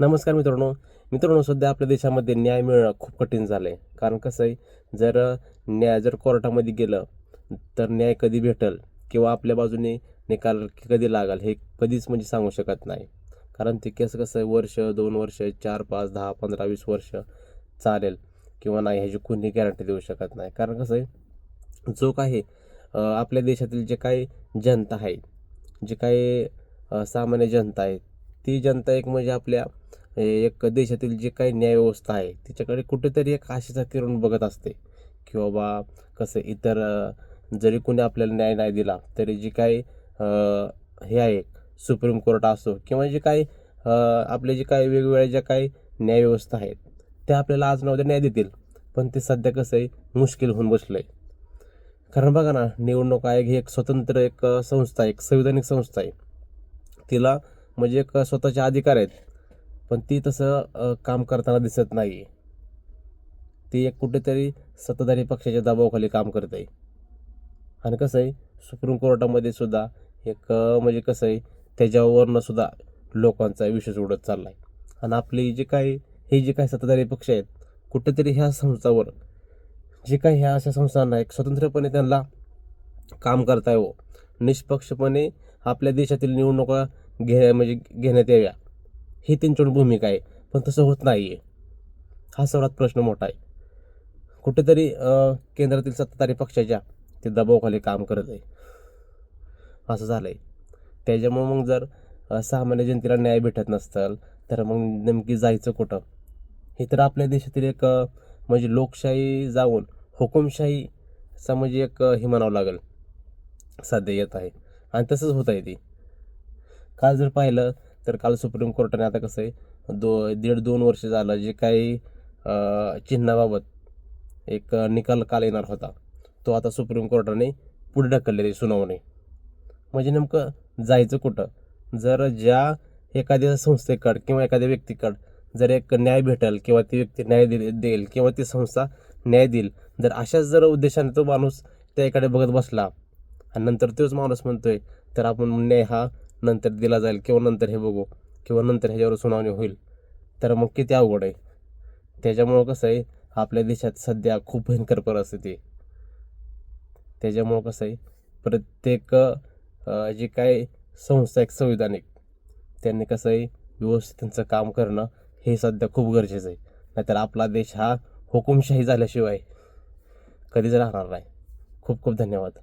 नमस्कार मित्रांनो. मित्रांनो सध्या आपल्या देशामध्ये न्याय मिळणं खूप कठीण झालं आहे कारण कसं आहे जर न्याय जर कोर्टामध्ये गेलं तर न्याय कधी भेटल किंवा आपल्या बाजूने निकाल कधी लागेल हे कधीच म्हणजे सांगू शकत नाही. कारण ते कसं कसं आहे वर्ष दोन वर्ष चार पाच दहा पंधरा वीस वर्ष चालेल किंवा नाही ह्याची कोणी गॅरंटी देऊ शकत नाही. कारण कसं आहे जो काही आपल्या देशातील जे काही जनता आहे जे काही सामान्य जनता आहे ती जनता एक म्हणजे आपल्या एक देशातील जे काही न्यायव्यवस्था आहे तिच्याकडे कुठेतरी एक आशेचा किरण बघत असते. की बाबा कसं इतर जरी कोणी आपल्याला न्याय नाही दिला तरी जी काही हे आहे सुप्रीम कोर्ट असो किंवा जे काही आपले जे काही वेगवेगळ्या ज्या काही न्यायव्यवस्था आहेत त्या आपल्याला आज नव्हत्या न्याय देतील. पण ते सध्या कसं आहे मुश्किल होऊन बसलं आहे कारण बघा ना निवडणूक आयोग ही एक स्वतंत्र एक संस्था आहे एक संविधानिक संस्था आहे. तिला म्हणजे एक स्वतःचे अधिकार आहेत. पण ती तसं काम करताना दिसत नाही. ती एक कुठेतरी सत्ताधारी पक्षाच्या दबावाखाली काम करत. आहे आणि कसं आहे सुप्रीम कोर्टामध्ये सुद्धा एक म्हणजे कसं आहे त्याच्यावरनं सुद्धा लोकांचा विश्वास उडत चालला आहे आणि आपली जे काही हे जे काही सत्ताधारी पक्ष आहेत कुठेतरी ह्या संस्थावर जे काही ह्या अशा संस्थांना एक स्वतंत्रपणे त्यांना काम करता यावं हो, निष्पक्षपणे आपल्या देशातील निवडणुका घे म्हणजे घेण्यात याव्या. ही त्यांच्याकडून भूमिका आहे पण तसं होत नाही आहे हा सर्वात प्रश्न मोठा आहे. कुठेतरी केंद्रातील सत्ताधारी पक्षाच्या ते दबावाखाली काम करत आहे. असं झालं आहे त्याच्यामुळं मग जर सामान्य जनतेला न्याय भेटत नसतं तर मग नेमकी जायचं कुठं? हे तर आपल्या देशातील एक म्हणजे लोकशाही जाऊन हुकुमशाहीचा म्हणजे एक हे म्हणावं लागेल. सध्या येत आहे. आणि तसंच होत आहे ती. काल जर पाहिलं तर काल सुप्रीम कोर्टाने आता कसं आहे दो दीड दोन वर्ष झालं जे काही चिन्हाबाबत एक निकाल काल येणार होता तो आता सुप्रीम कोर्टाने पुढे ढकललेली सुनावणी. म्हणजे नेमकं जायचं कुठं? जर ज्या एखाद्या संस्थेकड किंवा एखाद्या व्यक्तीकडं जर एक न्याय भेटेल किंवा ती व्यक्ती न्याय दे देईल किंवा ती संस्था न्याय देईल जर अशाच जर उद्देशाने तो माणूस त्याकडे बघत बसला आणि नंतर तोच माणूस म्हणतोय तर आपण न्याय हा नंतर दिला जाईल किंवा नंतर हे बघू किंवा नंतर ह्याच्यावर सुनावणी होईल. तर मग किती अवघड आहे? त्याच्यामुळं कसं आहे आपल्या देशात सध्या खूप भयंकर परिस्थिती त्याच्यामुळं कसं आहे प्रत्येक जे जी काही संस्था एक संविधानिक त्यांनी कसं आहे व्यवस्थित त्यांचं काम करणं हे सध्या खूप गरजेचं आहे. नाहीतर आपला देश हा हुकुमशाही झाल्याशिवाय कधीच राहणार नाही. खूप खूप धन्यवाद.